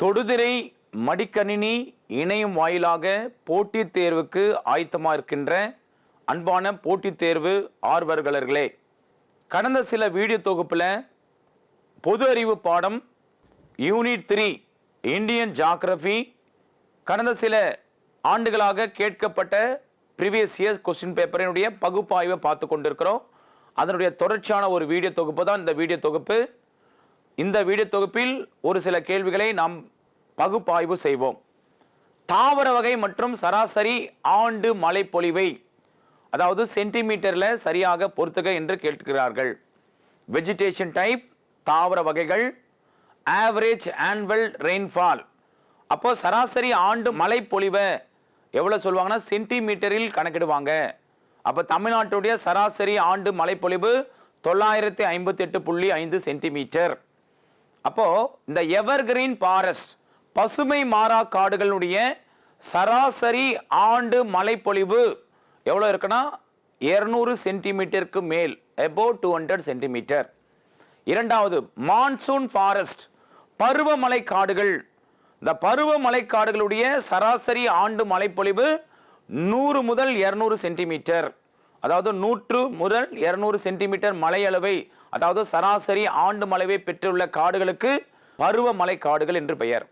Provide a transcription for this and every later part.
தொடுதிரை மடிக்கணினி இணையம் வாயிலாக போட்டித் தேர்வுக்கு ஆயத்தமாக இருக்கின்ற அன்பான போட்டித் தேர்வு ஆர்வர்களர்களே கடந்த சில வீடியோ தொகுப்பில் பொது அறிவு பாடம் யூனிட் த்ரீ இந்தியன் ஜாகிரபி கடந்த சில ஆண்டுகளாக கேட்கப்பட்ட ப்ரீவியஸ் இயர்ஸ் கொஸ்டின் பேப்பரினுடைய பகுப்பாய்வை பார்த்து கொண்டிருக்கிறோம். அதனுடைய தொடர்ச்சியான ஒரு வீடியோ தொகுப்பு தான் இந்த வீடியோ தொகுப்பு. இந்த வீடியோ தொகுப்பில் ஒரு சில கேள்விகளை நாம் பகுப்பாய்வு செய்வோம். தாவர வகை மற்றும் சராசரி ஆண்டு மழைப்பொழிவை அதாவது சென்டிமீட்டரில் சரியாக பொறுத்துக என்று கேட்கிறார்கள். வெஜிடேஷன் டைப் தாவர வகைகள் ஆவரேஜ் ஆன்வல் ரெயின்ஃபால் அப்போ சராசரி ஆண்டு மழைப்பொழிவை எவ்வளோ சொல்லுவாங்கன்னா சென்டிமீட்டரில் கணக்கிடுவாங்க. அப்போ தமிழ்நாட்டுடைய சராசரி ஆண்டு மழைப்பொழிவு தொள்ளாயிரத்தி ஐம்பத்தெட்டு புள்ளி ஐந்து சென்டிமீட்டர். அப்போ இந்த எவர்கிரீன் ஃபாரஸ்ட் பசுமை மாறா காடுகளுடைய சராசரி ஆண்டு மழைப்பொழிவு எவ்வளோ இருக்குன்னா? இரநூறு சென்டிமீட்டருக்கு மேல் above டூ ஹண்ட்ரட் சென்டிமீட்டர். இரண்டாவது மான்சூன் ஃபாரஸ்ட் பருவமழை காடுகள். இந்த பருவமழை காடுகளுடைய சராசரி ஆண்டு மழைப்பொழிவு நூறு முதல் இரநூறு சென்டிமீட்டர். அதாவது நூற்று முதல் இரநூறு சென்டிமீட்டர் மலையளவை அதாவது சராசரி ஆண்டு மழைவை பெற்றுள்ள காடுகளுக்கு பருவமலை காடுகள் என்று பெயர்.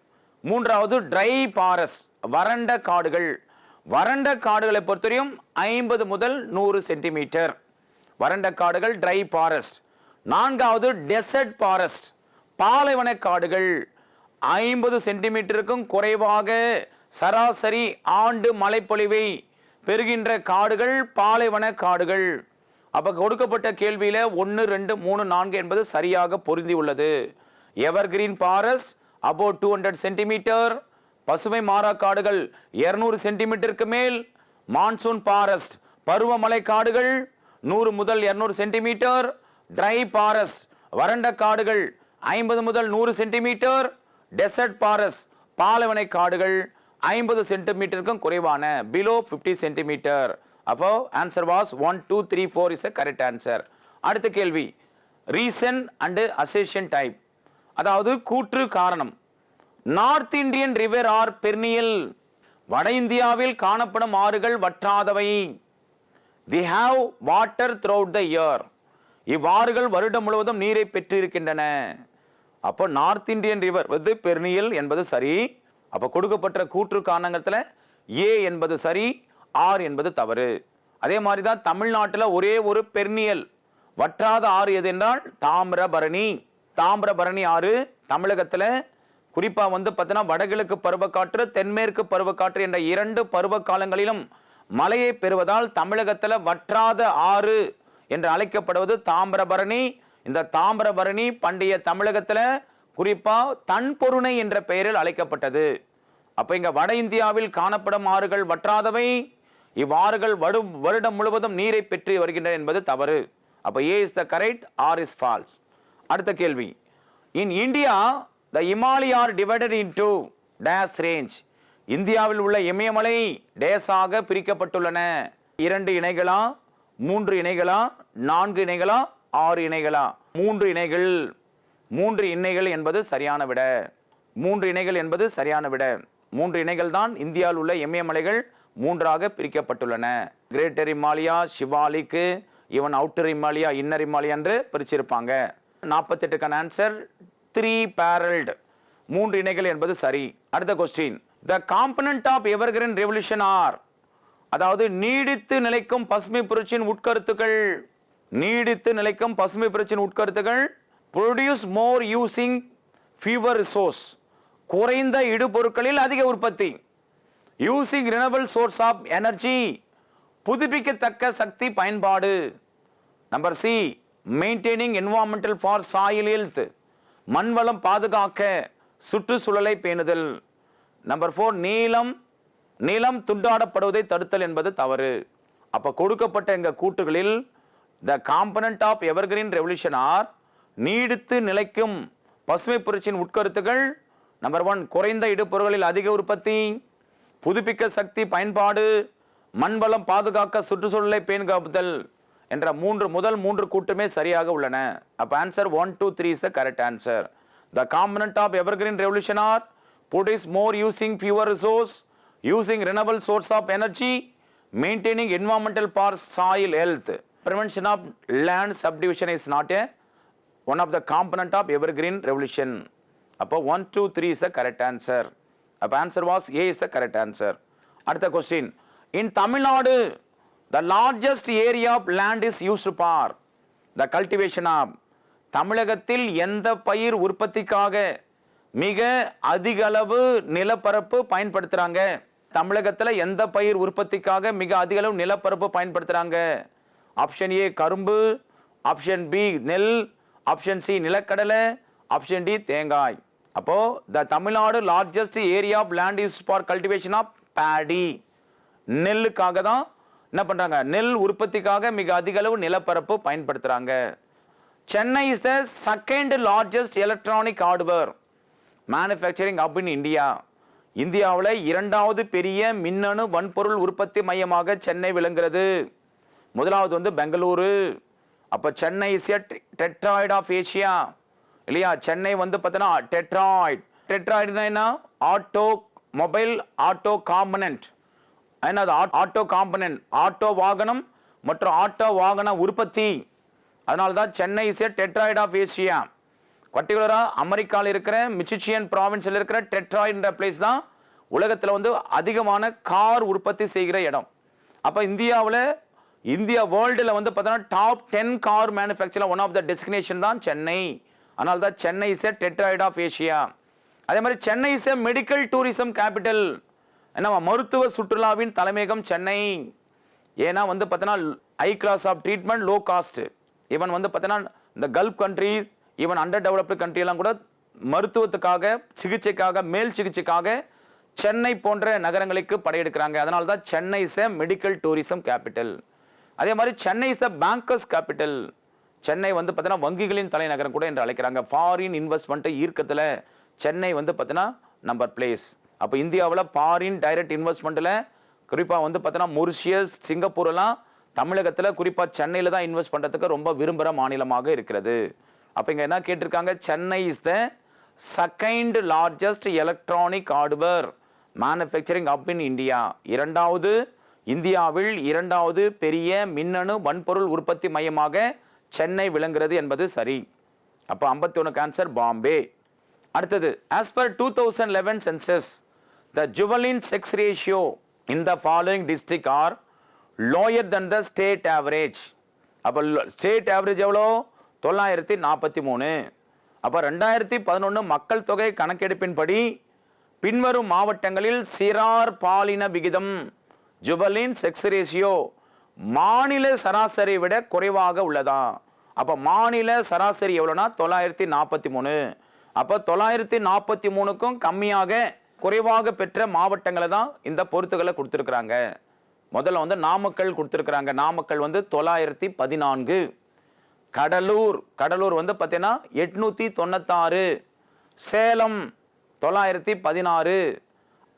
மூன்றாவது ட்ரை ஃபாரஸ்ட் வறண்ட காடுகள். வறண்ட காடுகளை பொறுத்தவரையும் ஐம்பது முதல் நூறு சென்டிமீட்டர். வறண்ட காடுகள் ட்ரை ஃபாரஸ்ட் நான்காவது டெசர்ட் ஃபாரஸ்ட் பாலைவன காடுகள். ஐம்பது சென்டிமீட்டருக்கும் குறைவாக சராசரி ஆண்டு மழைப்பொழிவை பெறுகின்ற காடுகள் பாலைவன காடுகள். அப்போ கொடுக்கப்பட்ட கேள்வியில் ஒன்று ரெண்டு மூணு நான்கு என்பது சரியாக பொருந்தி உள்ளது evergreen forest about two hundred centimetre பசுமை மாறா காடுகள் இருநூறு சென்டிமீட்டருக்கு மேல். மான்சூன் ஃபாரஸ்ட் பருவமழை காடுகள் நூறு முதல் இரநூறு சென்டிமீட்டர் ட்ரை ஃபாரஸ்ட் வறண்ட காடுகள் ஐம்பது முதல் நூறு சென்டிமீட்டர் டெசர்ட் ஃபாரஸ்ட் பாலைவனை காடுகள் ஐம்பது சென்டிமீட்டருக்கும் குறைவான பிலோ ஃபிஃப்டி சென்டிமீட்டர் அப்போ answer was one two three four is a correct answer அடுத்த கேள்வி. ரீசன் அண்டு அசேஷன் டைப் அதாவது கூற்று காரணம். North Indian river are perennial வட இந்தியாவில் காணப்படும் ஆறுகள் வற்றாதவை. They have water throughout the year இவ்வாறுகள் வருடம் முழுவதும் நீரை பெற்றிருக்கின்றன. அப்போ நார்த் இந்தியன் ரிவர் வந்து பெர்னியல் என்பது சரி. அப்போ கொடுக்கப்பட்ட கூற்று காரணத்தில் ஏ என்பது சரி. ஆறு என்பது தவறு. அதே மாதிரி தான் தமிழ்நாட்டில் ஒரே ஒரு பெர்னியல். வற்றாத ஆறு எது என்றால் தாமிரபரணி. தாமிரபரணி ஆறு தமிழகத்தில் குறிப்பாக வந்து பார்த்தீங்கன்னா வடகிழக்கு பருவக்காற்று தென்மேற்கு பருவக்காற்று என்ற இரண்டு பருவ காலங்களிலும் மழையை பெறுவதால் தமிழகத்தில் வற்றாத ஆறு என்று அழைக்கப்படுவது தாமிரபரணி. இந்த தாமிரபரணி பண்டைய தமிழகத்தில் குறிப்பாக தன்பொருணை என்ற பெயரில் அழைக்கப்பட்டது. அப்போ இங்கே வட இந்தியாவில் காணப்படும் ஆறுகள் வற்றாதவை. இவ்வாறுகள் வடு வருடம் முழுவதும் நீரை பெற்று வருகின்றன என்பது தவறு. அப்போ A is the correct or is false அடுத்த கேள்வி. In India the Himalaya are divided into days range இந்தியாவில் உள்ள இமயமலை டேஸாக பிரிக்கப்பட்டுள்ளன. இரண்டு இணைகளா? மூன்று இணைகளா? நான்கு இணைகளா? ஆறு இணைகளா? மூன்று இணைகள். மூன்று இணைகள் என்பது சரியான விட. மூன்று இணைகள் என்பது சரியான விட. மூன்று இணைகள் தான் இந்தியாவில் உள்ள இமயமலைகள் மூன்றாக பிரிக்கப்பட்டுள்ளன. Greater Himalaya Shivalik even outer Himalaya inner Himalaya என்று பிரிச்சிருப்பாங்க. நாற்பத்தெட்டுக்கான ஆன்சர் த்ரீ பேரல்டு மூன்று இணைகள் என்பது சரி. அடுத்த question the component of evergreen revolution are அதாவது நீடித்து நிலைக்கும் பசுமை புரட்சியின் உட்கருத்துக்கள். நீடித்து நிலைக்கும் பசுமை புரட்சியின் உட்கருத்துக்கள் produce more using fewer resource குறைந்த இடுபொருட்களில் அதிக உற்பத்தி. Using renewable source of energy புதுப்பிக்கத்தக்க சக்தி பயன்பாடு. Number C maintaining environmental for soil health மண்வளம் பாதுகாக்க சுற்றுச்சூழலை பேணுதல். நம்பர் ஃபோர் நீளம். நிலம் துண்டாடப்படுவதை தடுத்தல் என்பது தவறு. அப்போ கொடுக்கப்பட்ட எங்கள் கூட்டுகளில் the component of evergreen revolution are நீடித்து நிலைக்கும் பசுமை புரட்சியின் உட்கருத்துகள். நம்பர் ஒன் குறைந்த இடுபொருள்களில் அதிக உற்பத்தி. புதுப்பிக்க சக்தி பயன்பாடு மண்வளம் பாதுகாக்க சுற்றுச்சூழலை பேண்காப்புதல் என்ற மூன்று முதல் மூன்று கூட்டமே சரியாக உள்ளன அப்போ answer one two three is the correct answer the component of evergreen revolution are produce more using fewer resource using renewable source of energy maintaining environmental for soil health prevention of land subdivision is not a one of the component of evergreen revolution அப்போ one two three is the correct answer அப்போ answer was A is the correct answer அடுத்த question in Tamil Nadu the largest area of land is used for the cultivation of தமிழகத்தில் எந்த பயிர் உற்பத்திக்காக மிக அதிக அளவு நிலப்பரப்பு பயன்படுத்துகிறாங்க தமிழகத்தில் எந்த பயிர் உற்பத்திக்காக மிக அதிக அளவு நிலப்பரப்பு பயன்படுத்துகிறாங்க ஆப்ஷன் ஏ கரும்பு. ஆப்ஷன் பி நெல். ஆப்ஷன் சி நிலக்கடலை. ஆப்ஷன் டி தேங்காய். அப்போ the Tamil Nadu largest area of land use for cultivation of paddy நெல்லுக்காக தான் என்ன பண்ணுறாங்க நெல் உற்பத்திக்காக மிக அதிக அளவு நிலப்பரப்பு பயன்படுத்துகிறாங்க Chennai is the second largest electronic hardware manufacturing hub in India இந்தியாவில் இரண்டாவது பெரிய மின்னணு வன்பொருள் உற்பத்தி மையமாக சென்னை விளங்குகிறது. முதலாவது வந்து பெங்களூரு. அப்போ Chennai is a Detroit of Asia இல்லையா? சென்னை வந்து பார்த்தோன்னா டெட்ராய்ட். டெட்ராய்டுனா என்ன? Automobile auto component. என்னது ஆட்டோ காம்பனன்ட். ஆட்டோ வாகனம் மற்றும் ஆட்டோ வாகன உற்பத்தி. அதனால தான் Chennai is a Detroit of Asia. பர்டிகுலராக அமெரிக்காவில் இருக்கிற மிச்சிச்சியன் ப்ராவின்ஸில் இருக்கிற டெட்ராய்டுன்ற பிளேஸ் தான் உலகத்தில் வந்து அதிகமான கார் உற்பத்தி செய்கிற இடம். அப்போ இந்தியாவில் இந்தியா வேர்ல்டில் வந்து பார்த்தோன்னா டாப் டென் கார் மேனுஃபேக்சரில் ஒன் ஆஃப் த டெஸ்டினேஷன் தான் சென்னை. அதனால தான் Chennai is a Detroit of Asia அதே மாதிரி Chennai is a medical tourism capital என்னவா மருத்துவ சுற்றுலாவின் தலைமையகம் சென்னை. ஏன்னா வந்து பார்த்தோன்னா high class of treatment low cost even வந்து பார்த்தோன்னா இந்த gulf countries even under developed கண்ட்ரியெல்லாம் கூட மருத்துவத்துக்காக சிகிச்சைக்காக மேல் சிகிச்சைக்காக சென்னை போன்ற நகரங்களுக்கு படையெடுக்கிறாங்க. அதனால தான் Chennai is a medical tourism capital அதே மாதிரி Chennai is the bankers capital Chennai வந்து பார்த்தீங்கன்னா வங்கிகளின் தலைநகரம் கூட என்று அழைக்கிறாங்க. ஃபாரின் இன்வெஸ்ட்மெண்ட்டை ஈர்க்கத்தில் சென்னை வந்து பார்த்தீங்கன்னா நம்பர் பிளேஸ் அப்போ இந்தியாவில் ஃபாரின் டைரக்ட் இன்வெஸ்ட்மெண்ட்டில் குறிப்பாக வந்து பார்த்தீங்கன்னா மொரிஷியஸ் சிங்கப்பூர்லாம் தமிழகத்தில் குறிப்பாக சென்னையில் தான் இன்வெஸ்ட் பண்ணுறதுக்கு ரொம்ப விரும்புகிற மாநிலமாக இருக்கிறது. அப்போ இங்கே என்ன கேட்டிருக்காங்க? Chennai is the second largest electronic hardware manufacturing hub in India இரண்டாவது இந்தியாவில் இரண்டாவது பெரிய மின்னணு வன்பொருள் உற்பத்தி மையமாக சென்னை விளங்குகிறது என்பது சரி. அப்போ ஐம்பத்தி ஒன்று ஆன்சர் பாம்பே. அடுத்தது as per two thousand eleven census the ஜுவலின் sex ratio in the following district are lower than the state average அப்போ ஸ்டேட் ஆவரேஜ் எவ்வளோ? தொள்ளாயிரத்தி நாற்பத்தி மூணு. அப்போ ரெண்டாயிரத்தி பதினொன்று மக்கள் தொகை கணக்கெடுப்பின்படி பின்வரும் மாவட்டங்களில் சிறார் பாலின விகிதம் ஜுபலின் செக்ஸ் ரேஷியோ மாநில சராசரி விட குறைவாக உள்ளதா? அப்போ மாநில சராசரி எவ்வளோனா? தொள்ளாயிரத்தி நாற்பத்தி மூணு. அப்போ தொள்ளாயிரத்தி நாற்பத்தி மூணுக்கும் கம்மியாக குறைவாக பெற்ற மாவட்டங்களை தான் இந்த பொறுத்துகளை கொடுத்துருக்குறாங்க. முதல்ல வந்து நாமக்கல் கொடுத்துருக்குறாங்க. நாமக்கல் வந்து தொள்ளாயிரத்தி பதினான்கு. கடலூர் கடலூர் வந்து பார்த்தீங்கன்னா எட்நூற்றி தொண்ணூத்தாறு. சேலம் தொள்ளாயிரத்தி பதினாறு.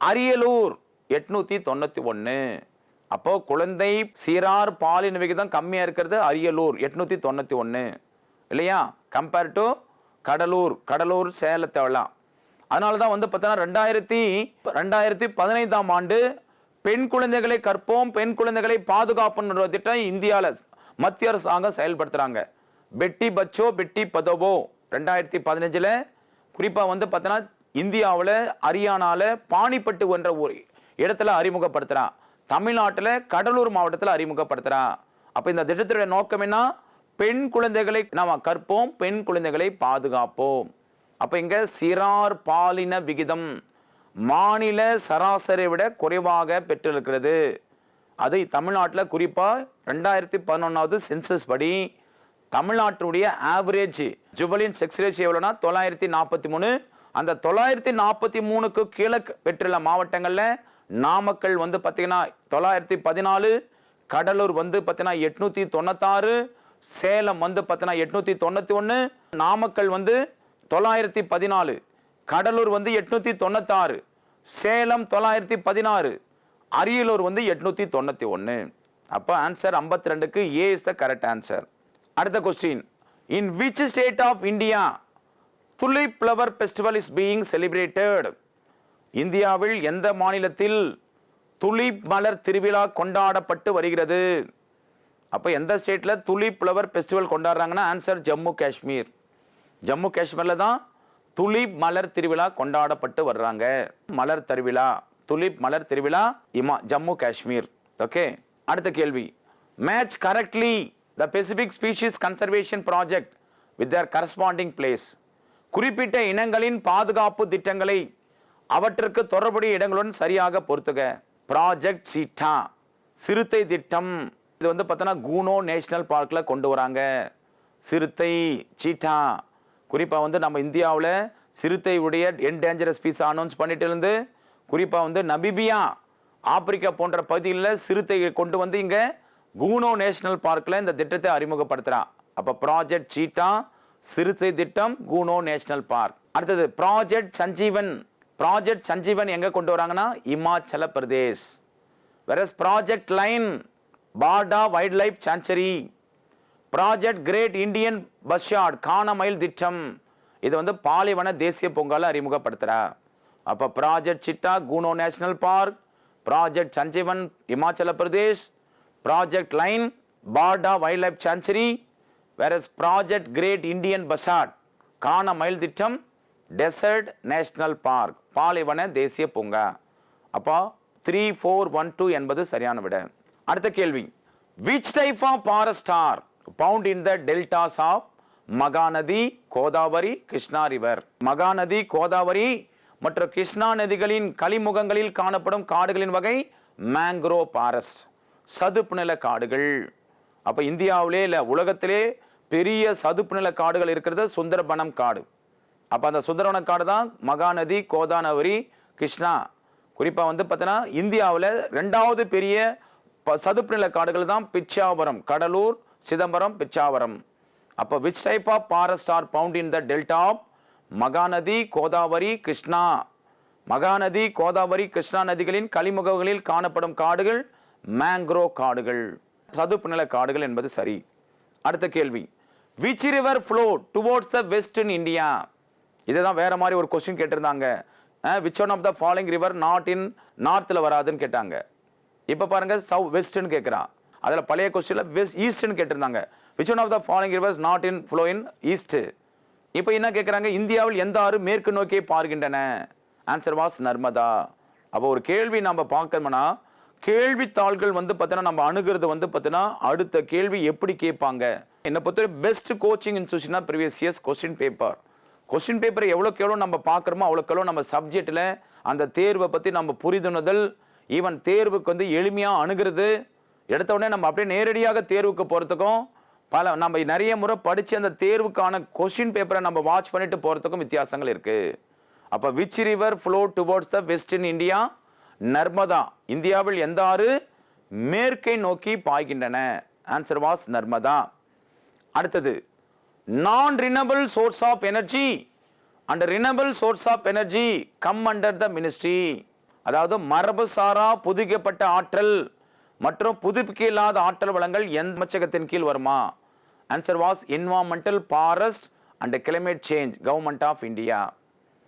அரியலூர் எட்நூற்றி தொண்ணூற்றி ஒன்று. அப்போ குழந்தை சீரார் பாலின விகிதம் கம்மியாக இருக்கிறது அரியலூர் எட்நூற்றி தொண்ணூற்றி ஒன்று இல்லையா? கம்பேர் டு கடலூர் கடலூர் சேலத்தெல்லாம் அதனால தான் வந்து பார்த்தோன்னா ரெண்டாயிரத்தி ரெண்டாயிரத்தி பதினைந்தாம் ஆண்டு பெண் குழந்தைகளை கற்போம் பெண் குழந்தைகளை பாதுகாப்புன்ற திட்டம் இந்தியாவில் மத்திய அரசாங்கம் செயல்படுத்துகிறாங்க பெட்டி பச்சோ பெட்டி பதவோ ரெண்டாயிரத்தி பதினஞ்சில். குறிப்பாக வந்து பார்த்தோன்னா இந்தியாவில் ஹரியானாவில் பாணிப்பட்டு என்ற ஒரு இடத்துல அறிமுகப்படுத்துகிறான் தமிழ்நாட்டில் கடலூர் மாவட்டத்தில் அறிமுகப்படுத்துகிறான் அப்போ இந்த திட்டத்துடைய நோக்கம் என்ன? பெண் குழந்தைகளை நாம் கற்போம் பெண் குழந்தைகளை பாதுகாப்போம். அப்போ இங்கே சிறார் பாலின விகிதம் மாநில சராசரியை விட குறைவாக பெற்றிருக்கிறது. அது தமிழ்நாட்டில் குறிப்பாக ரெண்டாயிரத்தி பதினொன்றாவது சென்சஸ் படி தமிழ்நாட்டினுடைய ஆவரேஜ் ஜுவலின் செக்ஸ் ரேஷியோ எவ்வளோனா தொள்ளாயிரத்தி நாற்பத்தி மூணு. அந்த தொள்ளாயிரத்தி நாற்பத்தி மூணுக்கு கீழே பெற்றுள்ள மாவட்டங்களில் நாமக்கல் வந்து பார்த்தீங்கன்னா தொள்ளாயிரத்தி பதினாலு கடலூர் வந்து பார்த்தீங்கன்னா எட்நூற்றி தொண்ணூத்தாறு சேலம் வந்து பார்த்தீங்கன்னா எட்நூற்றி தொண்ணூற்றி ஒன்று நாமக்கல் வந்து தொள்ளாயிரத்தி பதினாலு கடலூர் வந்து எட்நூற்றி தொண்ணூத்தாறு சேலம் தொள்ளாயிரத்தி பதினாறு அரியலூர் வந்து எட்நூற்றி தொண்ணூற்றி ஒன்று அப்போ ஆன்சர் ஐம்பத்தி ரெண்டுக்கு A is the correct answer அடுத்த question in which state of India tulip flower festival is being celebrated இந்தியாவில் எந்த மாநிலத்தில் துலிப் மலர் திருவிழா கொண்டாடப்பட்டு வருகிறது? அப்போ எந்த ஸ்டேட்டில் துலிப் ஃப்ளவர் ஃபெஸ்டிவல் கொண்டாடுறாங்கன்னா ஆன்சர் ஜம்மு காஷ்மீர். ஜம்மு காஷ்மீரில் தான் துலிப் மலர் திருவிழா கொண்டாடப்பட்டு வர்றாங்க. மலர் திருவிழா துலிப் மலர் திருவிழா இமா ஜம்மு காஷ்மீர். ஓகே அடுத்த கேள்வி. Match correctly the specific species conservation project with their corresponding place குறிப்பிட்ட இனங்களின் பாதுகாப்பு திட்டங்களை அவற்றுக்கு தொடர்புடைய இடங்களுடன் சரியாக பொறுத்துக ப்ராஜெக்ட் சீட்டா சிறுத்தை திட்டம். இது வந்து பார்த்தோன்னா கூனோ நேஷனல் பார்க்கில் கொண்டு வராங்க. சிறுத்தை சீட்டா குறிப்பாக வந்து நம்ம இந்தியாவில் சிறுத்தையுடைய என்டேஞ்சரஸ் ஸ்பீஸ் அனௌன்ஸ் பண்ணிட்டு இருந்து குறிப்பாக வந்து நபிபியா ஆப்பிரிக்கா போன்ற பகுதிகளில் சிறுத்தை கொண்டு வந்து இங்கே கூனோ நேஷனல் பார்க்கில் இந்த திட்டத்தை அறிமுகப்படுத்துகிறான் அப்போ ப்ராஜெக்ட் சீட்டா சிறுத்தை திட்டம் கூனோ நேஷனல் பார்க் அடுத்தது ப்ராஜெக்ட் சஞ்சீவன் ப்ராஜெக்ட் சஞ்சீவன் எங்கே கொண்டு வராங்கன்னா Himachal Pradesh. Versus project lion Barda wildlife sanctuary project great Indian Indian bustard காணமயில் திட்டம் இது வந்து பாலைவன தேசிய பூங்கால அறிமுகப்படுத்துகிறா அப்போ project cheetah Kuno national park project Sanjeevan Himachal Pradesh. Project lion Barda wildlife sanctuary versus project great Indian bustard காண மயில் திட்டம் dessert national park பாலைவன தேசிய பூங்கா. அப்போ த்ரீ ஃபோர் ஒன் டூ என்பது சரியான விட. அடுத்த கேள்வி. Which type of forest are found in the deltas of Mahanadi Godavari Krishna river Mahanadi Godavari மற்றும் கிருஷ்ணா நதிகளின் கலிமுகங்களில் காணப்படும் காடுகளின் வகை மேங்க்ரோ ஃபாரஸ்ட் சதுப்பு நில காடுகள். அப்போ இந்தியாவிலே இல்லை உலகத்திலே பெரிய சதுப்பு நில காடுகள் இருக்கிறது சுந்தரபனம் காடு. அப்போ அந்த சுந்தரவன காடு தான் மகாநதி கோதானவரி கிருஷ்ணா. குறிப்பாக வந்து பார்த்தீங்கன்னா இந்தியாவில் ரெண்டாவது பெரிய ப- சதுப்பு நில காடுகள் தான் பிச்சாவரம் கடலூர் சிதம்பரம் பிச்சாவரம். அப்போ which type of forest are found in the delta of Mahanadi Godavari Krishna? Mahanadi Godavari Krishna நதிகளின் கலிமுகங்களில் காணப்படும் காடுகள் மேங்க்ரோ காடுகள். சதுப்பு நில காடுகள் என்பது சரி. அடுத்த கேள்வி. Which river flow towards the west in India இதே தான் வேறு மாதிரி ஒரு கொஸ்டின் கேட்டிருந்தாங்க. Which one of the following river not in நார்த்தில் வராதுன்னு கேட்டாங்க. இப்போ பாருங்க சவு வெஸ்ட்னு கேட்குறான் அதில் பழைய கொஸ்டினில் வெஸ்ட் ஈஸ்ட்னு கேட்டிருந்தாங்க. Which one of the following rivers not in flow in east இப்போ என்ன கேட்குறாங்க இந்தியாவில் எந்த ஆறு மேற்கு நோக்கியே பார்க்கின்றன ஆன்சர் வாஸ் நர்மதா. அப்போ ஒரு கேள்வி நம்ம பார்க்கணும்னா கேள்வித்தாள்கள் வந்து பார்த்தீங்கன்னா நம்ம அணுகிறது வந்து பார்த்தீங்கன்னா அடுத்த கேள்வி எப்படி கேட்பாங்க? என்னை பொறுத்தவரை best coaching இன்ஸ்டியூஷனா previous years question paper question பேப்பரை எவ்வளோக்கு எவ்வளோ நம்ம பார்க்குறோமோ அவ்வளோக்கு எவ்வளோ நம்ம சப்ஜெக்டில் அந்த தேர்வை பற்றி நம்ம புரிதுணுதல் ஈவன் தேர்வுக்கு வந்து எளிமையாக அணுகிறது. எடுத்த உடனே நம்ம அப்படியே நேரடியாக தேர்வுக்கு போகிறதுக்கும் பல நம்ம நிறைய முறை படித்து அந்த தேர்வுக்கான கொஸ்டின் பேப்பரை நம்ம வாட்ச் பண்ணிட்டு போகிறதுக்கும் வித்தியாசங்கள் இருக்குது அப்போ which river flow towards the west in India Narmada. இந்தியாவில் எந்த ஆறு மேற்கை நோக்கி பாய்கின்றன? Answer was Narmada. அடுத்தது non renewable source of energy and renewable source of energy come under the ministry அதாவது மரபுசாரா புதுக்கப்பட்ட ஆற்றல் மற்றும் புதுப்பிக்க இல்லாத ஆற்றல் வளங்கள் எந்த அமைச்சகத்தின் கீழ் வருமா? Answer was environmental forest and climate change government of India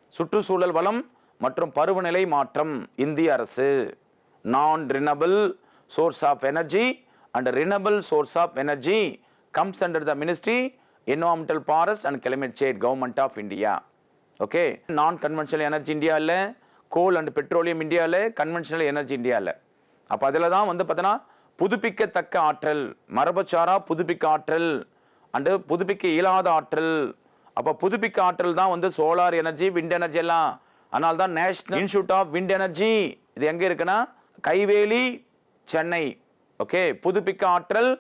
சுற்றுச்சூழல் வளம் மற்றும் பருவநிலை மாற்றம் இந்திய அரசு. Non renewable source of energy and renewable source of energy comes under the ministry environmental forest and climate chat government of India okay non conventional energy இந்தியாவில் coal and petroleum இந்தியாவில் conventional energy இந்தியாவில் அப்போ அதில் தான் வந்து பார்த்தோன்னா புதுப்பிக்கத்தக்க ஆற்றல் மரபுச்சாரா புதுப்பிக்க ஆற்றல் அண்டு புதுப்பிக்க இயலாத ஆற்றல். அப்போ புதுப்பிக்க ஆற்றல் தான் வந்து சோலார் எனர்ஜி விண்ட் எனர்ஜி எல்லாம். அதனால தான் national institute of wind energy இது எங்கே இருக்குன்னா கைவேலி சென்னை. ஓகே புதுப்பிக்க ஆற்றல்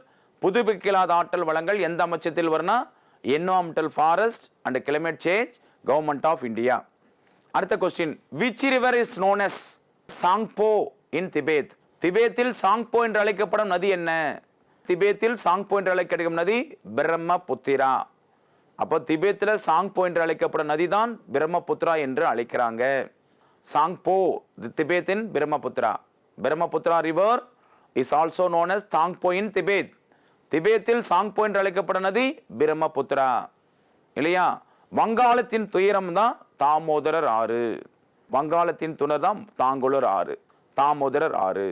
புதுப்பிக்கலாத ஆற்றல் வளங்கள் எந்த அமைச்சத்தில் வரும்னா environmental forest and climate change government of India அடுத்த question which river is known as Tsangpo in Tibet திபேத்தில் Tsangpo என்று அழைக்கப்படும் நதி என்ன? திபேத்தில் சாங்போ என்று அழைக்கப்படும் நதி பிரம்மபுத்திரா அப்போ திபேத்தில் சாங்போ என்று அழைக்கப்படும் நதி தான் பிரம்மபுத்திரா என்று அழைக்கிறாங்க. சாங்போ இது திபேத்தின் Brahmaputra Brahmaputra river is also known as Tsangpo in Tibet திபேத்தில் Tsangpo என்று அழைக்கப்படும் நதி பிரம்மபுத்திரா. இல்லையா? வங்காளத்தின் துயரம் தான் தாமோதரர் ஆறு. வங்காளத்தின் துணர் தான் தாங்குளர் ஆறு. தாமோதரர் ஆறு.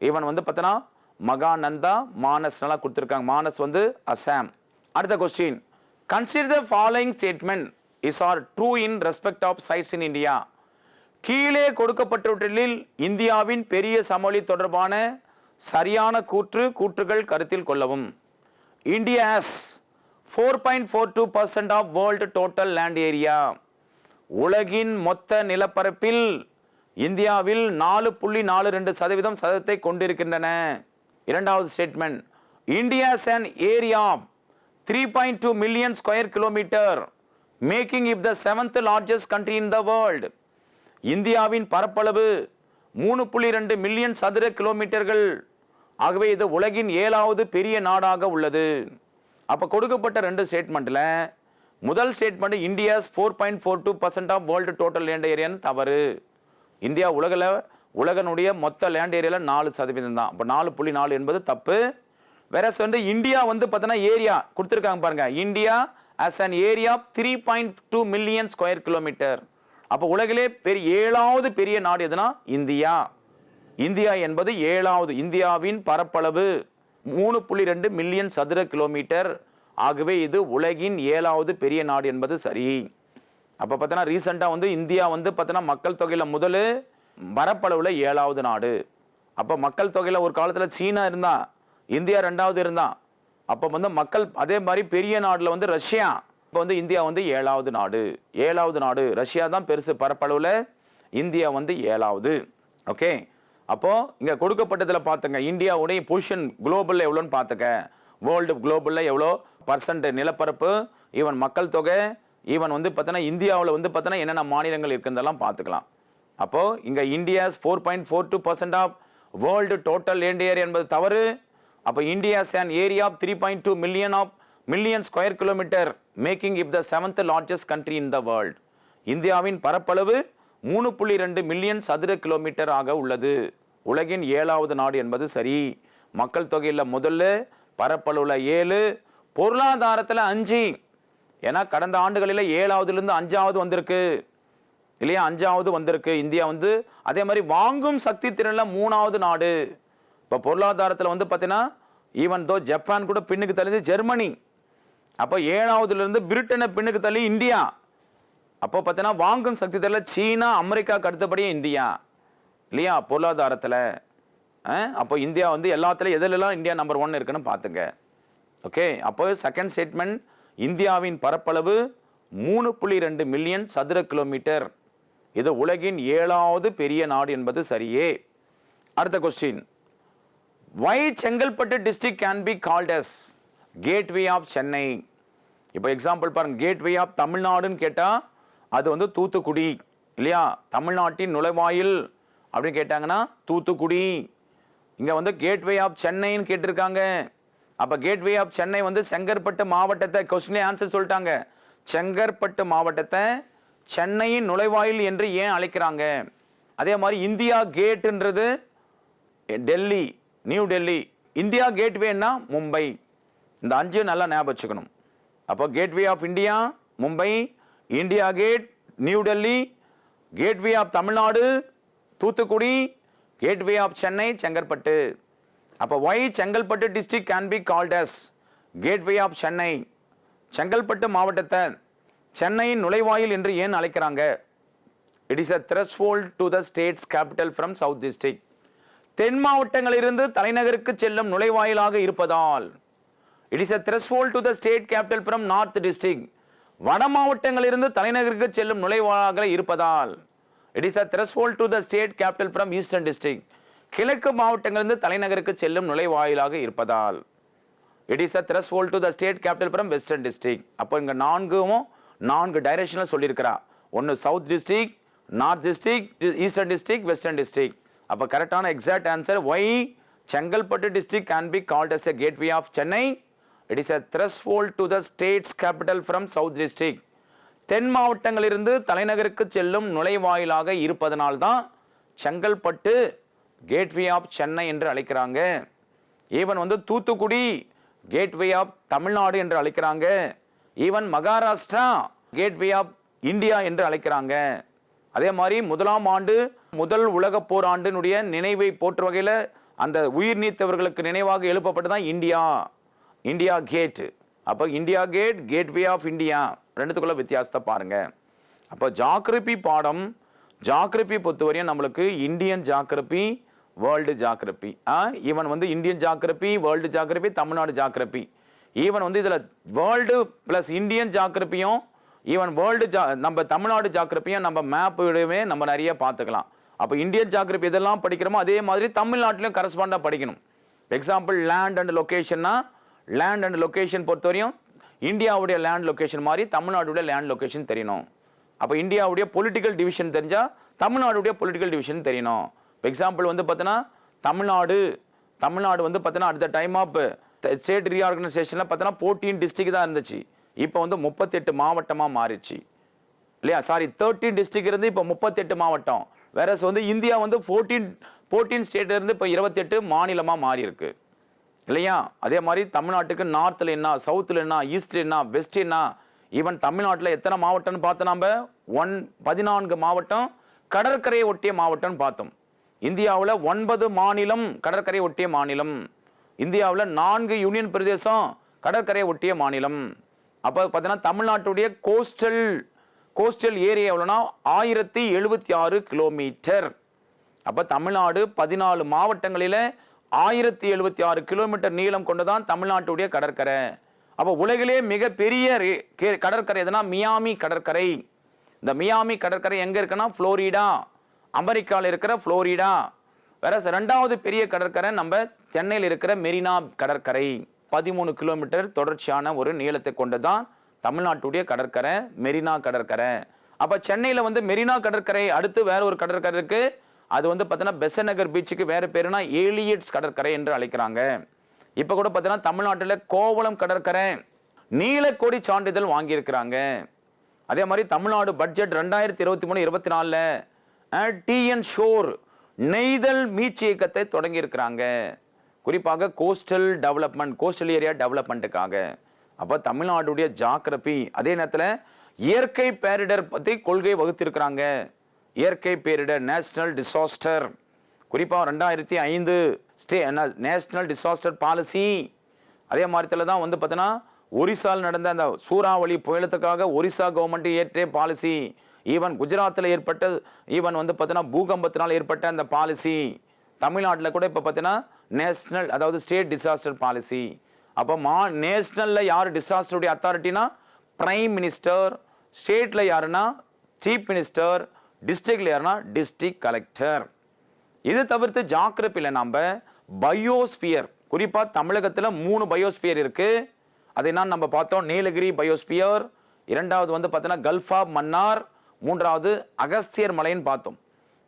ஈவன் வந்து பார்த்தோன்னா மகாநந்தா நல்லா கொடுத்துருக்காங்க. மானஸ் வந்து அசாம். அடுத்த question consider the following statement is are true in respect of sites in India கீழே கொடுக்கப்பட்டவற்றில் இந்தியாவின் பெரிய சமவெளி தொடர்பான சரியான கூற்று கூற்றுகள் கருத்தில் கொள்ளவும். India has four point four two percent of world total land area உலகின் மொத்த நிலப்பரப்பில் இந்தியாவில் நாலு புள்ளி நாலு ரெண்டு சதவீதம் சதவீதத்தை கொண்டிருக்கின்றன. இரண்டாவது statement India's an area three point two million square kilometre making it the seventh largest country in the world இந்தியாவின் பரப்பளவு மூணு புள்ளி ரெண்டு மில்லியன் சதுர கிலோமீட்டர்கள் ஆகவே இது உலகின் ஏழாவது பெரிய நாடாக உள்ளது. அப்போ கொடுக்கப்பட்ட ரெண்டு ஸ்டேட்மெண்ட்டில் முதல் statement India's four point four two percent of world total land ஏரியான்னு தவறு. இந்தியா உலகில் உலகனுடைய மொத்த லேண்ட் ஏரியாவில் நாலு சதவீதம் தான். அப்போ நாலு புள்ளி நாலு என்பது தப்பு. வேற வந்து இந்தியா வந்து பார்த்தோன்னா ஏரியா கொடுத்துருக்காங்க பாருங்கள் India as an area three point two million square kilometre அப்போ உலகிலே பெரிய ஏழாவது பெரிய நாடு எதுனா இந்தியா. இந்தியா என்பது ஏழாவது இந்தியாவின் பரப்பளவு மூணு புள்ளி ரெண்டு மில்லியன் சதுர கிலோமீட்டர். ஆகவே இது உலகின் ஏழாவது பெரிய நாடு என்பது சரி. அப்போ பார்த்தோன்னா ரீசெண்டாக வந்து இந்தியா வந்து பார்த்தோன்னா மக்கள் தொகையில் முதல் பரப்பளவில் ஏழாவது நாடு. அப்போ மக்கள் தொகையில் ஒரு காலத்தில் சீனா இருந்தா இந்தியா ரெண்டாவது இருந்தான் அப்போ வந்து மக்கள் அதே மாதிரி பெரிய நாட்டில் வந்து ரஷ்யா. இப்போ வந்து இந்தியா வந்து ஏழாவது நாடு. ஏழாவது நாடு ரஷ்யா தான் பெருசு பரப்பளவில் இந்தியா வந்து ஏழாவது. ஓகே? அப்போது இங்கே கொடுக்கப்பட்டதில் பார்த்துங்க இந்தியாவுடைய பொசிஷன் குளோபலில் எவ்வளோன்னு பார்த்துக்க. வேர்ல்டு குளோபலில் எவ்வளோ பர்சன்ட் நிலப்பரப்பு ஈவன் மக்கள் தொகை ஈவன் வந்து பார்த்தோன்னா இந்தியாவில் வந்து பார்த்தோன்னா என்னென்ன மாநிலங்கள் இருக்குன்றதெல்லாம் பார்த்துக்கலாம். அப்போது இங்கே India's four point four two percent of world total land area என்பது தவறு. அப்போ India's and area of three point two million of million square kilometre making it the seventh largest country in the world இந்தியாவின் பரப்பளவு மூணு புள்ளி ரெண்டு million சதுர kilometre ஆக உள்ளது. உலகின் ஏழாவது நாடு என்பது சரி. மக்கள் தொகையில் முதல்ல பரப்பளவில் ஏழு பொருளாதாரத்தில் அஞ்சு. ஏன்னா கடந்த ஆண்டுகளில் ஏழாவதுலேருந்து அஞ்சாவது வந்திருக்கு. இல்லையா? அஞ்சாவது வந்திருக்கு. இந்தியா வந்து அதே மாதிரி வாங்கும் சக்தி திறனில் மூணாவது நாடு. இப்போ பொருளாதாரத்தில் வந்து பார்த்தீங்கன்னா ஈவன் தோ ஜப்பான் கூட பின்னுக்கு தள்ளிது ஜெர்மனி. அப்போ ஏழாவதுலேருந்து பிரிட்டனை பின்னுக்கு தள்ளி இந்தியா. அப்போ பார்த்தீங்கன்னா வாங்கும் சக்தி திறனில் சீனா அமெரிக்காவுக்கு அடுத்தபடியே இந்தியா. இல்லையா? பொருளாதாரத்தில் அப்போ இந்தியா வந்து எல்லாத்துலேயும் எதுலலாம் இந்தியா நம்பர் ஒன் இருக்குன்னு பார்த்துங்க. ஓகே? அப்போ செகண்ட் ஸ்டேட்மெண்ட் இந்தியாவின் பரப்பளவு மூணு புள்ளி ரெண்டு மில்லியன் சதுர கிலோமீட்டர் இது உலகின் ஏழாவது பெரிய நாடு என்பது சரியே. அடுத்த question why Chengalpattu district can be called as gateway of Chennai இப்போ எக்ஸாம்பிள் பாருங்க. கேட்வே ஆஃப் தமிழ்நாடுன்னு கேட்டால் அது வந்து தூத்துக்குடி இல்லையா? தமிழ்நாட்டின் நுழைவாயில் அப்படின்னு கேட்டாங்கன்னா தூத்துக்குடி. இங்கே வந்து கேட்வே ஆஃப் சென்னைன்னு கேட்டிருக்காங்க. அப்போ கேட்வே ஆஃப் சென்னை வந்து செங்கற்பட்டு மாவட்டத்தை கொஸ்டினே ஆன்சர் சொல்லிட்டாங்க. செங்கற்பட்டு மாவட்டத்தை சென்னையின் நுழைவாயில் என்று ஏன் அழைக்கிறாங்க? அதே மாதிரி இந்தியா கேட்டுன்றது டெல்லி நியூ டெல்லி. இந்தியா கேட்வேன்னா மும்பை. இந்த அஞ்சு நல்லா ஞாபகம் வச்சுக்கணும். அப்போ gateway of India Mumbai India gate new Delhi gateway of Tamil Nadu Thoothukudi gateway of Chennai Chengalpattu. அப்போ why Chengalpattu district can be called as gateway of Chennai Chengalpattu மாவட்டத்தை சென்னையின் நுழைவாயில் என்று ஏன் அழைக்கிறாங்க? It is a threshold to the states capital from south district தென் மாவட்டங்களிலிருந்து தலைநகருக்கு செல்லும் நுழைவாயிலாக இருப்பதால் it is a threshold to the state capital from north district வட மாவட்டங்களிலிருந்து தலைநகருக்கு செல்லும் நுழைவாயிலாக இருப்பதால் it is a threshold to the state capital from eastern district கிழக்கு மாவட்டங்களிலிருந்து தலைநகருக்கு செல்லும் நுழைவாயிலாக இருப்பதால் it is a threshold to the state capital from western district அப்போ இங்கே நான்கும் நான்கு டைரக்ஷனில் சொல்லியிருக்கிறா. ஒன்று south district north district eastern district western district அப்போ கரெக்டான exact answer why Chengalpattu district can be called as a gateway of Chennai it is a threshold to the state's capital from south district தென் மாவட்டங்களிலிருந்து தலைநகருக்கு செல்லும் நுழைவாயிலாக இருப்பதனால்தான் Chengalpattu gateway of Chennai என்று அழைக்கிறாங்க. Even வந்து தூத்துக்குடி கேட்வே ஆஃப் தமிழ்நாடு என்று அழைக்கிறாங்க. Even Maharashtra gateway of India என்று அழைக்கிறாங்க. அதே மாதிரி முதலாம் ஆண்டு முதல் உலக போராண்டினுடைய நினைவை போற்று வகையில் அந்த உயிர் நீத்தவர்களுக்கு நினைவாக எழுப்பப்பட்டு தான் இந்தியா. இந்தியா கேட் அப்போ India gate gateway of India ரெண்டுத்துக்குள்ள வித்தியாசத்தை பாருங்க. அப்போ ஜாக்ரபி பாடம் ஜாக்ரபி பொறுத்தவரையும் நம்மளுக்கு Indian geography world geography even வந்து Indian geography world geography Tamil Nadu geography even வந்து இதில் வேர்ல்டு ப்ளஸ் இந்தியன் ஜாக்ரபியும் ஈவன் வேர்ல்டு ஜா நம்ம தமிழ்நாடு ஜாகிரபியும் நம்ம மேப் விடவே நம்ம நிறைய பார்த்துக்கலாம். அப்போ இந்தியன் ஜாக்ரபி இதெல்லாம் படிக்கிறோமோ அதே மாதிரி தமிழ்நாட்டிலையும் கரஸ்பாண்டாக படிக்கணும். எக்ஸாம்பிள் லேண்ட் அண்ட் லொக்கேஷன்னா லேண்ட் அண்ட் லொக்கேஷன் பொறுத்தவரையும் இந்தியாவுடைய லேண்ட் லொக்கேஷன் மாதிரி தமிழ்நாடுடைய லேண்ட் லொக்கேஷன் தெரியணும். அப்போ இந்தியாவுடைய பொலிட்டிக்கல் டிவிஷன் தெரிஞ்சால் தமிழ்நாடுடைய பொலிட்டிக்கல் டிவிஷன் தெரியணும். இப்போ எக்ஸாம்பிள் வந்து பார்த்தோன்னா தமிழ்நாடு தமிழ்நாடு வந்து பார்த்தோன்னா அடுத்த டைம் ஆஃப் ஸ்டேட் ரீஆர்கனைசேஷனில் பார்த்தோன்னா ஃபோர்டீன் டிஸ்ட்ரிக் தான் இருந்துச்சு. இப்போ வந்து முப்பத்தெட்டு மாவட்டமாக மாறிச்சு. இல்லையா? சாரி தேர்ட்டீன் டிஸ்ட்ரிக் இருந்து இப்போ முப்பத்தெட்டு மாவட்டம். வேறஸ் வந்து இந்தியா வந்து ஃபோர்டீன் ஃபோர்டீன் ஸ்டேட்லேருந்து இப்போ இருபத்தெட்டு மாநிலமாக மாறியிருக்கு. இல்லையா? அதே மாதிரி தமிழ்நாட்டுக்கு நார்த்தில் என்ன சவுத்தில் என்ன ஈஸ்டில் என்ன வெஸ்ட் என்ன ஈவன் தமிழ்நாட்டில் எத்தனை மாவட்டம்னு பார்த்தோம் நம்ம ஒன் பதினான்கு மாவட்டம் கடற்கரையை ஒட்டிய மாவட்டம்னு பார்த்தோம். இந்தியாவில் ஒன்பது மாநிலம் கடற்கரையை ஒட்டிய மாநிலம். இந்தியாவில் நான்கு யூனியன் பிரதேசம் கடற்கரையை ஒட்டிய மாநிலம். அப்போ பார்த்தீங்கன்னா தமிழ்நாட்டுடைய கோஸ்டல் கோஸ்டல் ஏரியா எவ்வளோனா ஆயிரத்தி எழுபத்தி ஆறு கிலோமீட்டர் அப்போ தமிழ்நாடு பதினாலு மாவட்டங்களில் ஆயிரத்தி எழுபத்தி ஆறு கிலோமீட்டர் நீளம் கொண்டதான் தமிழ்நாட்டுடைய கடற்கரை. அப்போ உலகிலே மிகப்பெரிய ரே- கே- கடற்கரை எதுனா மியாமி கடற்கரை. இந்த மியாமி கடற்கரை எங்கே இருக்குன்னா ஃப்ளோரிடா. அமெரிக்காவில் இருக்கிற ஃப்ளோரிடா. வேற ரெண்டாவது பெரிய கடற்கரை நம்ம சென்னையில் இருக்கிற மெரினா கடற்கரை. பதிமூணு கிலோமீட்டர் தொடர்ச்சியான ஒரு நீளத்தை கொண்டு தான் தமிழ்நாட்டுடைய கடற்கரை மெரினா கடற்கரை. அப்போ சென்னையில் வந்து மெரினா கடற்கரை அடுத்து வேற ஒரு கடற்கரை இருக்குது அது வந்து பார்த்தீங்கன்னா பெசநகர் பீச்சுக்கு வேறு பேருனா ஏலியட்ஸ் கடற்கரை என்று அழைக்கிறாங்க. இப்போ கூட பார்த்தீங்கன்னா தமிழ்நாட்டில் கோவளம் கடற்கரை நீலக்கொடி சான்றிதழ் வாங்கியிருக்கிறாங்க. அதே மாதிரி தமிழ்நாடு பட்ஜெட் ரெண்டாயிரத்தி இருபத்தி மூணு இருபத்தி நாலில் டிஎன் ஷோர் நெய்தல் மீட்சி இயக்கத்தை தொடங்கியிருக்கிறாங்க. குறிப்பாக கோஸ்டல் டெவலப்மெண்ட் கோஸ்டல் ஏரியா டெவலப்மெண்ட்டுக்காக. அப்போ தமிழ்நாடுடைய ஜாக்கிரபி அதே நேரத்தில் இயற்கை பேரிடர் பற்றி கொள்கை வகுத்திருக்கிறாங்க. இயற்கை பேரிடர் நேஷனல் டிசாஸ்டர். குறிப்பாக ரெண்டாயிரத்தி ஐந்து ஸ்டே நேஷ்னல் டிசாஸ்டர் பாலிசி. அதே மாதிரி தான் வந்து பார்த்தோன்னா ஒரிசால் நடந்த அந்த சூறாவளி புயலத்துக்காக ஒரிசா கவர்மெண்ட் ஏற்றே பாலிசி. ஈவன் குஜராத்தில் ஏற்பட்ட ஈவன் வந்து பார்த்தீங்கன்னா பூகம்பத்தினால் ஏற்பட்ட அந்த பாலிசி. தமிழ்நாட்டில் கூட இப்போ பார்த்தீங்கன்னா நேஷ்னல் அதாவது ஸ்டேட் டிசாஸ்டர் பாலிசி. அப்போ மா நேஷ்னலில் யார் டிசாஸ்டருடைய அத்தாரிட்டினா பிரைம் மினிஸ்டர் ஸ்டேட்டில் யாருன்னா சீஃப் மினிஸ்டர் டிஸ்ட்ரிக்டில் யாருன்னா டிஸ்ட்ரிக்ட் கலெக்டர் இது தவிர்த்து ஜாக்கிரப்பில் நம்ம பயோஸ்பியர் குறிப்பாக தமிழகத்தில் மூணு பயோஸ்பியர் இருக்குது அது என்னன்னு நம்ம பார்த்தோம். நீலகிரி பயோஸ்பியர் இரண்டாவது வந்து பார்த்தோன்னா கல்ஃப் ஆஃப் மன்னார் மூன்றாவது அகஸ்தியர் மலைன்னு பார்த்தோம்.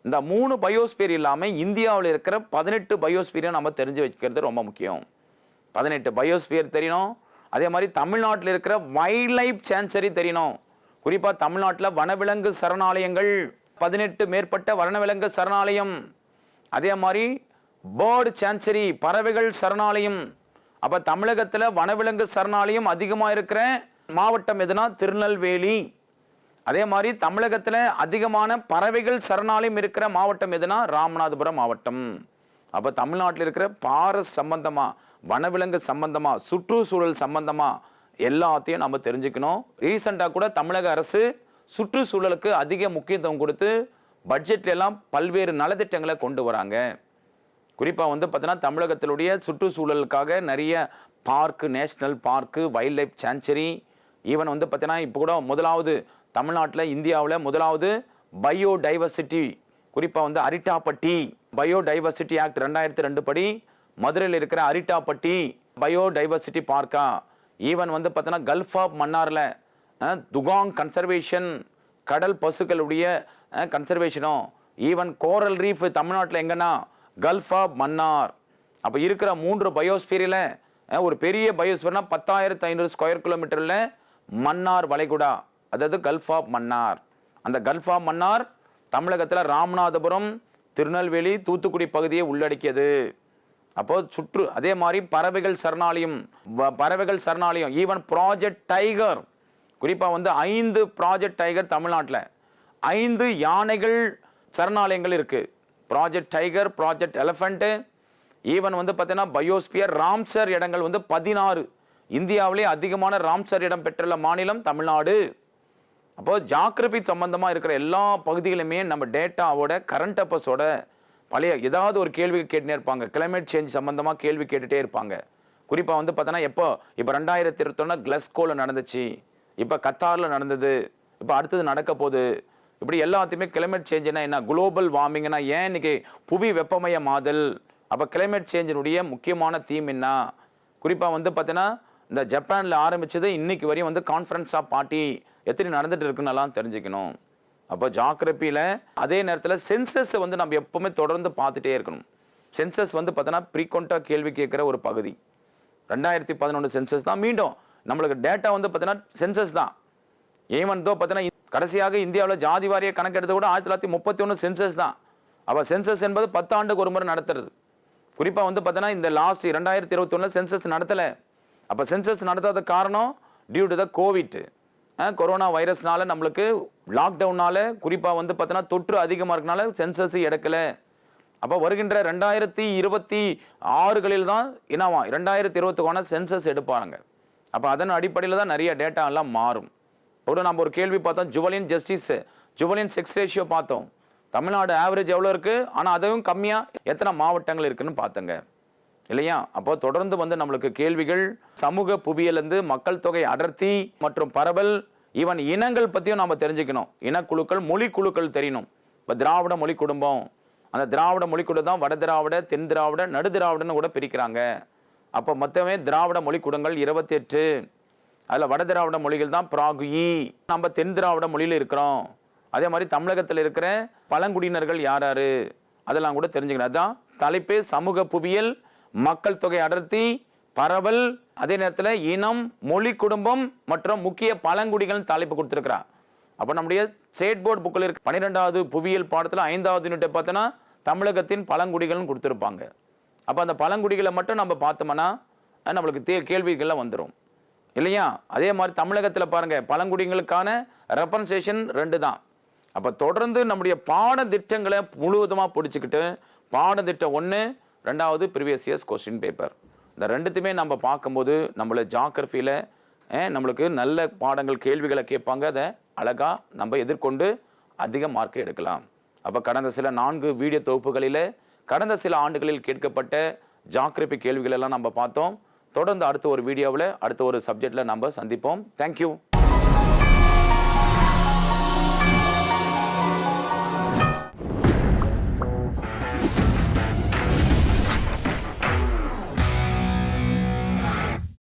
இந்த மூணு பயோஸ்பியர் இல்லாமல் இந்தியாவில் இருக்கிற பதினெட்டு பயோஸ்பியரை நம்ம தெரிஞ்சு வைக்கிறது ரொம்ப முக்கியம். பதினெட்டு பயோஸ்பியர் தெரியணும் அதே மாதிரி தமிழ்நாட்டில் இருக்கிற வைல்ட் லைஃப் சேன்சரி தெரியணும் குறிப்பாக தமிழ்நாட்டில் வனவிலங்கு சரணாலயங்கள். பதினெட்டு மேற்பட்ட வனவிலங்கு சரணாலயம். அதே மாதிரி பேர்டு சான்சரி பறவைகள் சரணாலயம். அப்போ தமிழகத்தில் வனவிலங்கு சரணாலயம் அதிகமாக இருக்கிற மாவட்டம் எதுனா திருநெல்வேலி. அதே மாதிரி தமிழகத்தில் அதிகமான பறவைகள் சரணாலயம் இருக்கிற மாவட்டம் எதுனா ராமநாதபுரம் மாவட்டம். அப்போ தமிழ்நாட்டில் இருக்கிற பாரஸ் சம்பந்தமாக வனவிலங்கு சம்பந்தமாக சுற்றுச்சூழல் சம்பந்தமாக எல்லாத்தையும் நம்ம தெரிஞ்சுக்கணும். ரீசெண்டாக கூட தமிழக அரசு சுற்றுச்சூழலுக்கு அதிக முக்கியத்துவம் கொடுத்து பட்ஜெட்ல எல்லாம் பல்வேறு நலத்திட்டங்களை கொண்டு வராங்க. குறிப்பாக வந்து பார்த்தீங்கன்னா தமிழகத்தினுடைய சுற்றுச்சூழலுக்காக நிறைய park national park wildlife sanctuary even வந்து பார்த்தீங்கன்னா இப்போ கூட முதலாவது தமிழ்நாட்டில் இந்தியாவில் முதலாவது பயோடைவர்சிட்டி குறிப்பாக வந்து அரிட்டாப்பட்டி பயோடைவர்சிட்டி ஆக்ட் ரெண்டாயிரத்தி ரெண்டு படி மதுரையில் இருக்கிற அரிட்டாப்பட்டி பயோடைவர்சிட்டி பார்க்கா ஈவன் வந்து பார்த்தீங்கன்னா கல்ஃப் ஆஃப் மன்னாரில் துகாங் கன்சர்வேஷன் கடல் பசுக்களுடைய கன்சர்வேஷனும் ஈவன் கோரல் ரீஃப் தமிழ்நாட்டில் எங்கன்னா கல்ஃப் ஆஃப் மன்னார் அப்போ இருக்கிற மூன்று பயோஸ்பியரில் ஒரு பெரிய பயோஸ்பியர்னா பத்தாயிரத்து ஐநூறு ஸ்கொயர் கிலோமீட்டரில் மன்னார் வளைகுடா. அதாவது கல்ஃப் ஆஃப் மன்னார் அந்த கல்ஃப் ஆஃப் மன்னார் தமிழகத்தில் ராமநாதபுரம் திருநெல்வேலி தூத்துக்குடி பகுதியை உள்ளடக்கியது. அப்போது சுற்று அதே மாதிரி பறவைகள் சரணாலயம் வ- பறவைகள் சரணாலயம் ஈவன் ப்ராஜெக்ட் டைகர் குறிப்பாக வந்து ஐந்து ப்ராஜெக்ட் டைகர் தமிழ்நாட்டில். ஐந்து யானைகள் சரணாலயங்கள் இருக்குது project tiger project elephant even வந்து பார்த்தீங்கன்னா பயோஸ்பியர் ராம்சர் இடங்கள் வந்து பதினாறு. இந்தியாவிலே அதிகமான ராம்சர் இடம் பெற்றுள்ள மாநிலம் தமிழ்நாடு. அப்போது ஜாகிரபி சம்பந்தமாக இருக்கிற எல்லா பகுதிகளுமே நம்ம டேட்டாவோட கரண்ட் அப்பஸோட பழைய ஏதாவது ஒரு கேள்வி கேட்டுனே இருப்பாங்க. கிளைமேட் சேஞ்ச் சம்பந்தமாக கேள்வி கேட்டுட்டே இருப்பாங்க. குறிப்பாக வந்து பார்த்தோன்னா எப்போ இப்போ ரெண்டாயிரத்தி இருபத்தொன்னா கிளஸ்கோவில் நடந்துச்சு. இப்போ கத்தாரில் நடந்தது இப்போ அடுத்தது நடக்க போகுது இப்படி எல்லாத்தையுமே கிளைமேட் சேஞ்சுனா என்ன? குளோபல் வார்மிங்னா ஏன் இன்றைக்கி புவி வெப்பமய மாதல்? அப்போ கிளைமேட் சேஞ்சினுடைய முக்கியமான தீம் என்ன? குறிப்பாக வந்து பார்த்தீங்கன்னா இந்த ஜப்பானில் ஆரம்பித்தது இன்றைக்கி வரையும் வந்து கான்ஃபரன்ஸ் ஆஃப் பார்ட்டி எத்தனை நடந்துகிட்டு இருக்குன்னெல்லாம் தெரிஞ்சுக்கணும். அப்போ ஜாகிரபியில் அதே நேரத்தில் சென்சஸை வந்து நம்ம எப்போவுமே தொடர்ந்து பார்த்துட்டே இருக்கணும். சென்சஸ் வந்து பார்த்தோன்னா ப்ரீக்வெண்ட்டாக கேள்வி கேட்குற ஒரு பகுதி. ரெண்டாயிரத்தி பதினொன்று சென்சஸ் தான் மீண்டும் நம்மளுக்கு டேட்டா வந்து பார்த்தீங்கன்னா சென்சஸ் தான். ஏமன்தோ பார்த்தீங்கன்னா கடைசியாக இந்தியாவில் ஜாதி வாரிய கணக்கெடுத்து கூட ஆயிரத்தி தொள்ளாயிரத்தி முப்பத்தி ஒன்று சென்சஸ் தான். அப்போ சென்சஸ் என்பது பத்தாண்டுக்கு ஒரு முறை நடத்துறது. குறிப்பாக வந்து பார்த்தீங்கன்னா இந்த லாஸ்ட் இரண்டாயிரத்தி இருபத்தி ஒன்றில் சென்சஸ் நடத்தலை. அப்போ சென்சஸ் நடத்தாத காரணம் due to the covid corona வைரஸ்னால நம்மளுக்கு லாக்டவுனால் குறிப்பாக வந்து பார்த்தீங்கன்னா தொற்று அதிகமாக இருக்கனால சென்சஸ் எடுக்கல. அப்போ வருகின்ற ரெண்டாயிரத்தி இருபத்தி ஆறுகளில் தான் என்னவா ரெண்டாயிரத்தி இருபத்துக்கான சென்சஸ் எடுப்பாங்க. அப்போ அதன் அடிப்படையில் தான் நிறைய டேட்டா எல்லாம் மாறும். இப்போ நம்ம ஒரு கேள்வி பார்த்தோம் ஜுவலின் ஜஸ்டிஸ் ஜுவலின் செக்ஸ் ரேஷியோ பார்த்தோம். தமிழ்நாடு ஆவரேஜ் எவ்வளோ இருக்குது ஆனால் அதுவும் கம்மியாக எத்தனை மாவட்டங்கள் இருக்குதுன்னு பார்த்தங்க. இல்லையா? அப்போ தொடர்ந்து வந்து நம்மளுக்கு கேள்விகள் சமூக புவியிலேருந்து மக்கள் தொகை அடர்த்தி மற்றும் பரவல் ஈவன் இனங்கள் பற்றியும் நாம் தெரிஞ்சுக்கணும். இனக்குழுக்கள் மொழி குழுக்கள் தெரியணும் இப்போ திராவிட மொழி குடும்பம். அந்த திராவிட மொழி குழு தான் வட திராவிட தென் திராவிட நடு திராவிடன்னு கூட பிரிக்கிறாங்க. அப்போ மொத்தமே திராவிட மொழி குடங்கள் இருபத்தி எட்டு அதில் வட திராவிட மொழிகள் தான் பிராகுயி நம்ம தென் திராவிட மொழியில் இருக்கிறோம். அதே மாதிரி தமிழகத்தில் இருக்கிற பழங்குடியினர்கள் யார் யார்? அதெல்லாம் கூட தெரிஞ்சுக்கணும். அதுதான் தலைப்பு சமூக புவியியல் மக்கள் தொகை அடர்த்தி பரவல் அதே நேரத்தில் இனம் மொழி குடும்பம் மற்றும் முக்கிய பழங்குடிகள் தலைப்பு கொடுத்துருக்குறா அப்போ நம்முடைய ஸ்டேட் போர்டு புக்கில் இருக்க பன்னிரெண்டாவது புவியியல் பாடத்தில் ஐந்தாவது யூனிட்டை பார்த்தோன்னா தமிழகத்தின் பழங்குடிகள்னு கொடுத்துருப்பாங்க. அப்போ அந்த பழங்குடிகளை மட்டும் நம்ம பார்த்தோம்னா நம்மளுக்கு தே கேள்விகள்லாம் வந்துடும் இல்லையா? அதே மாதிரி தமிழகத்தில் பாருங்கள் பழங்குடிகளுக்கான ரெப்பன்சேஷன் ரெண்டு தான். அப்போ தொடர்ந்து நம்முடைய பாடத்திட்டங்களை முழுவதுமாக பிடிச்சிக்கிட்டு பாடத்திட்டம் ஒன்று ரெண்டாவது ப்ரீவியஸ் இயர்ஸ் கொஸ்டின் பேப்பர் இந்த ரெண்டுத்தையுமே நம்ம பார்க்கும்போது நம்மளை ஜாகிரஃபியில் நம்மளுக்கு நல்ல பாடங்கள் கேள்விகளை கேட்பாங்க. அதை அழகாக நம்ம எதிர்கொண்டு அதிக மார்க் எடுக்கலாம். அப்போ கடந்த சில நான்கு வீடியோ தொகுப்புகளில் கடந்த சில ஆண்டுகளில் கேட்கப்பட்ட ஜாக்கிரபி கேள்விகளெல்லாம் நம்ம பார்த்தோம். தொடர்ந்து அடுத்த ஒரு வீடியோவில் அடுத்த ஒரு சப்ஜெக்டில் நம்ம சந்திப்போம். தேங்க்யூ